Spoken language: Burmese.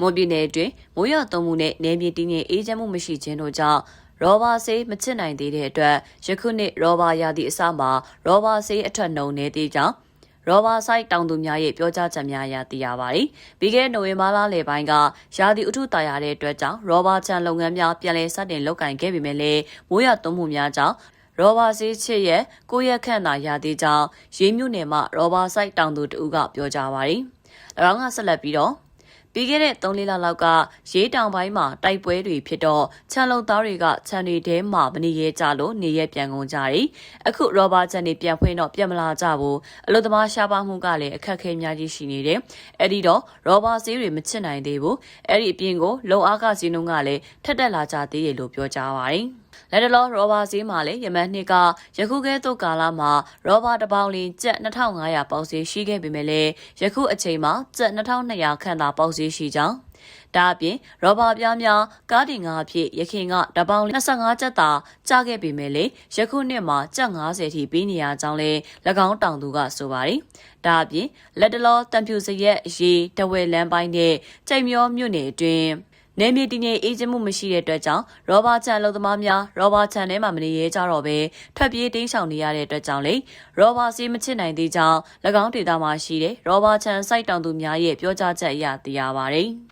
မွန်ပြည်နယ်အတွင်းမိုးရွာသွန်းမှုနဲ့နယ်မြေတည်ငြိမ်အေးချမ်းမှုမရှိခြင်းတို့ကြောင့်ရောဘာဆေးမချစ်နိုင်သေးတဲ့အတွက်ယခုနှစ်ရောဘာရာသီအစမှာရောဘာဆေးအထက်နှုံနေသေးကြောင်းရောဘာဆိုင်တောင်သူများရဲ့ပြောကြားချက်များအရသိရပါတယ်။ပြီးခဲ့တဲ့နိုဝင်ဘာလလယ်ပိုင်းကရာသီဥတုတာယာတဲ့အတွက်ကြောင့်ရောဘာချန်လုပ်ငန်းများပြန်လည်စတင်လုပ်ကင်ခဲ့ပေမဲ့လည်းမိုးရွာသွန်းမှုများကြောင့်ရောဘာဆေးချစ်ရဲ့ကိုရက်ခန့်သာရာသီကြောင့်ရေးမြုပ်နယ်မှာရောဘာဆိုင်တောင်သူတဦးကပြောကြားပါတယ်။၎င်းကဆက်လက်ပြီးတော့ ပြီးခဲ့တဲ့3လလလောက်ကရေးတောင်ပိုင်းမှာတိုက်ပွဲတွေဖြစ်တော့ခြံလုံသားတွေကခြံတွေထဲမှာမနေရဲကြလို့နေရဲပြန်ကုန်ကြတယ်။အခုရောဘာခြံတွေပြန်ဖွင့်တော့ပြန်မလာကြဘူး။အလို့သမားရှားပါမှုကလည်းအခက်အခဲများကြီးရှိနေတယ်။အဲ့ဒီတော့ရောဘာဆေးတွေမချစ်နိုင်သေးဘူး။အဲ့ဒီအပြင်ကိုလုံအားကစီနှုံးကလည်းထက်တက်လာကြသေးတယ်လို့ပြောကြားပါတယ်။ လက်တလောရောဘာဈေးမှာလည်းယမန်နှစ်ကယခုကဲသို့ကာလမှာရောဘာတစ်ပေါင်လင်းကျပ်2500ပေါက်ဈေးရှိခဲ့ပေမဲ့လည်းယခုအချိန်မှာကျပ်2200ခန့်သာပေါက်ဈေးရှိကြောင်းဒါအပြင်ရောဘာပြားများကားတင်ငါအဖြစ်ရခင်ကတပေါင်25ကျပ်သာကျခဲ့ပေမဲ့လေယခုနှစ်မှာကျပ်90ထိပေးနေရကြောင်းလဲ၎င်းတောင်သူကဆိုပါတယ်။ဒါအပြင်လက်တလောတံဖြူစရက်ရေတဝဲလမ်းပိုင်းနဲ့ကြိုက်မျောမြို့နယ်အတွင်း နယ်မြေတည်ငြိမ်အေးချမ်းမှုမရှိတဲ့အတွက်ကြောင့်ရောဘာချန်လုံသမားများရောဘာချန်ထဲမှာမနေရဲကြတော့ပဲထွက်ပြေးတိမ်းရှောင်နေရတဲ့အတွက်ကြောင့်လေရောဘာစီးမချစ်နိုင်သေးကြောင်း၎င်းဒေသမှာရှိတဲ့ရောဘာချန်စိုက်တောင်သူများရဲ့ပြောကြားချက်အရသိရပါတယ်။